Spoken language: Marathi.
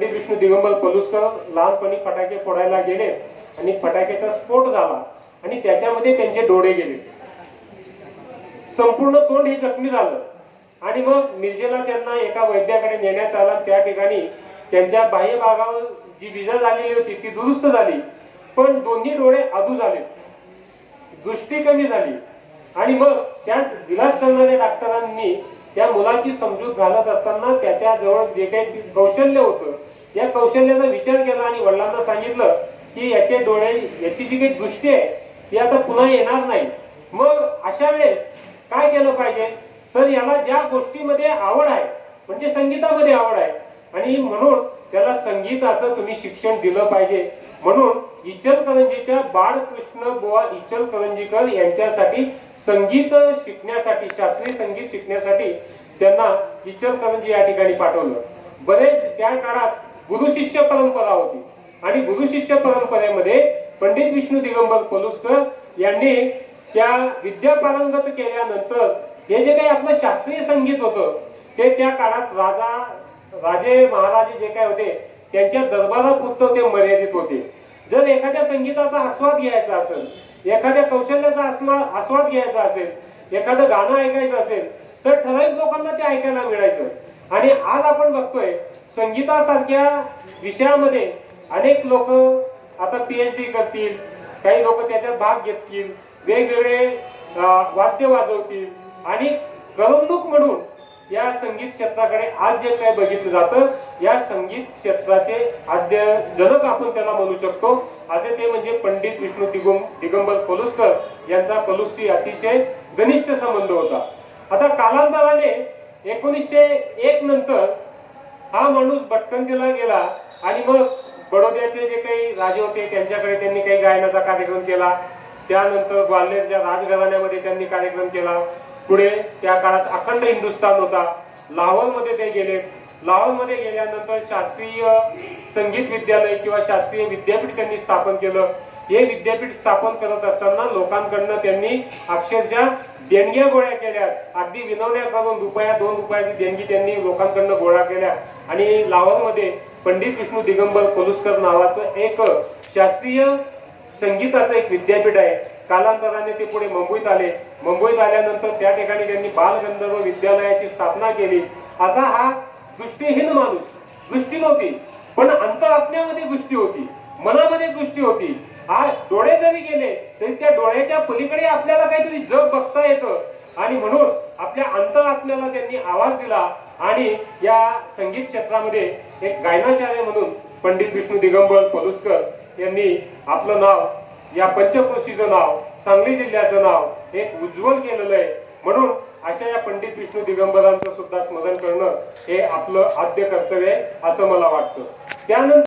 पंडित विष्णू दिगंबर पलुसकर लहानपणी फटाके फोडायला गेले आणि फटाक्याचा स्फोट झाला आणि त्याच्यामध्ये त्यांचे डोळे गेले. संपूर्ण तोंड हे जखमी झालं. आणि मग मिरजेला त्यांना एका वैद्याकडे नेण्यात आला. त्या ठिकाणी त्यांच्या बाह्य भागावर जी विजा झालेली होती ती दुरुस्त झाली. पण दोन्ही डोळे अधू झाले. दृष्टी कमी झाली. आणि मग त्याच विलास करणाऱ्या डॉक्टरांनी त्या मुलाची समजूत घालत असताना त्याच्याजवळ जे काही कौशल्य होतं या कौशल्याचा विचार केला आणि वडिलांना सांगितलं की याचे डोळे याची जी काही दृष्टी आहे ती आता पुन्हा येणार नाही. मग अशा वेळेस काय केलं पाहिजे? तर याला ज्या गोष्टीमध्ये आवड आहे म्हणजे संगीतामध्ये आवड आहे आणि म्हणून त्याला संगीताचं तुम्ही शिक्षण दिलं पाहिजे. म्हणून इचलकरंजीच्या बाळकृष्ण बुवा इचलकरंजीकर यांच्यासाठी संगीत शिकण्यासाठी शास्त्रीय संगीत शिकण्यासाठी त्यांना इचलकरंजी या ठिकाणी पाठवलं. बरेच त्या काळात गुरु शिष्य परंपरा होती. आणि गुरु शिष्य परंपरेमध्ये पंडित विष्णू दिगंबर कोलुसकर यांनी त्या विद्या पारंगत केल्यानंतर हे जे काही आपलं शास्त्रीय संगीत होतं ते त्या काळात राजा राजे महाराजे जे काय होते त्यांच्या दरबारापुरतं ते मर्यादित होते. जर एखाद्या संगीताचा आस्वाद घ्यायचा असेल एखाद्या कौशल्याचा आस्वाद घ्यायचा असेल एखादं गाणं ऐकायचं असेल तर ठराविक लोकांना ते ऐकायला मिळायचं. आणि आज आपण बघतोय संगीतासारख्या विषयामध्ये अनेक लोक आता पीएचडी करतील काही लोक त्याच्यात भाग घेतील वेगवेगळे वाद्य वाजवतील आणि करमणूक म्हणून या संगीत क्षेत्राकडे आज जे काही बघितलं जातं या संगीत क्षेत्राचे आद्य जनक आपण त्याला म्हणू शकतो. असे ते म्हणजे पंडित विष्णू दिगं दिगंबर पलुसकर यांचा पलुसशी अतिशय घनिष्ठ संबंध होता. आता कालांतराने एकोणीसशे एक नंतर हा माणूस भटकंतीला गेला आणि मग बडोद्याचे जे काही राजे होते त्यांच्याकडे त्यांनी काही गायनाचा कार्यक्रम केला. त्यानंतर ग्वाल्हेरच्या राजघराण्यामध्ये त्यांनी कार्यक्रम केला. पुढे त्या काळात अखंड हिंदुस्थान होता. लाहोरमध्ये ते गेले. लाहोरमध्ये गेल्यानंतर शास्त्रीय संगीत विद्यालय किंवा शास्त्रीय विद्यापीठ त्यांनी स्थापन केलं. हे विद्यापीठ स्थापन करत असताना लोकांकडनं त्यांनी अक्षरशः देणग्या गोळ्या केल्या. अगदी विनवण्या करून रुपया दोन रुपयाची देणगी त्यांनी लोकांकडनं गोळा केल्या. आणि लाहोरमध्ये पंडित विष्णू दिगंबर कोलुस्कर नावाचं एक शास्त्रीय संगीताचं एक विद्यापीठ आहे. कालांतराने ते पुढे मुंबईत आले. मुंबईत आल्यानंतर त्या ठिकाणी त्यांनी बालगंधर्व विद्यालयाची स्थापना केली. असा हा दृष्टीहीन माणूस. दृष्टी नव्हती पण अंतरात्म्यामध्ये दृष्टी होती. मनामध्ये दृष्टी होती. हा डोळे जरी गेले तरी त्या डोळ्याच्या पलीकडे आपल्याला काहीतरी जग बघता येतं. आणि म्हणून आपल्या अंतरात्म्याला त्यांनी आवाज दिला आणि या संगीत क्षेत्रामध्ये एक गायनाचार्य म्हणून पंडित विष्णू दिगंबर पलुसकर यांनी आपलं नाव या पंचक्रोशीचं नाव सांगली जिल्ह्याचं नाव एक उज्ज्वल केलेलं आहे. म्हणून अशा या पंडित विष्णू दिगंबरांचं सुद्धा स्मरण करणं हे आपलं आद्य कर्तव्य आहे असं मला वाटतं. त्यानंतर